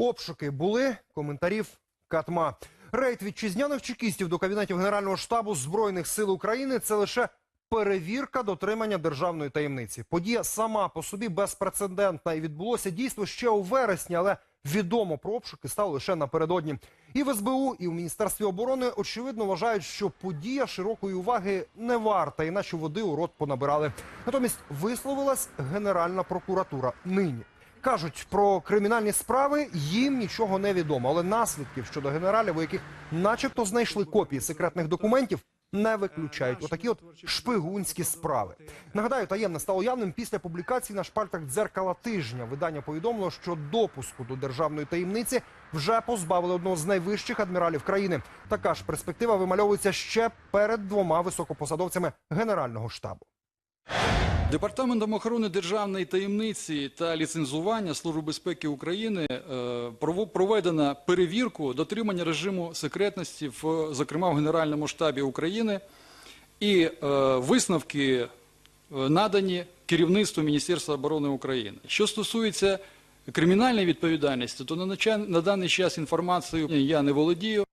Обшуки були, коментарів катма. Рейд вітчизняних чекістів до кабінетів Генерального штабу Збройних сил України це лише перевірка дотримання державної таємниці. Подія сама по собі безпрецедентна і відбулося дійство ще у вересні, але відомо про обшуки стало лише напередодні. І в СБУ, і в Міністерстві оборони очевидно вважають, що подія широкої уваги не варта, іначе води у рот понабирали. Натомість висловилась Генеральна прокуратура нині. Кажуть, про кримінальні справи їм нічого не відомо, але наслідків щодо генералів, у яких начебто знайшли копії секретних документів, не виключають. Отакі от шпигунські справи. Нагадаю, таємне стало явним після публікації на шпальтах дзеркала тижня. Видання повідомило, що допуску до державної таємниці вже позбавили одного з найвищих адміралів країни. Така ж перспектива вимальовується ще перед двома високопосадовцями генерального штабу. Департаментом охорони державної таємниці та ліцензування Служби безпеки України е, проведена перевірку дотримання режиму секретності, в, зокрема в Генеральному штабі України, і е, висновки е, надані керівництву Міністерства оборони України. Що стосується кримінальної відповідальності, то на, даний час інформацією я не володію.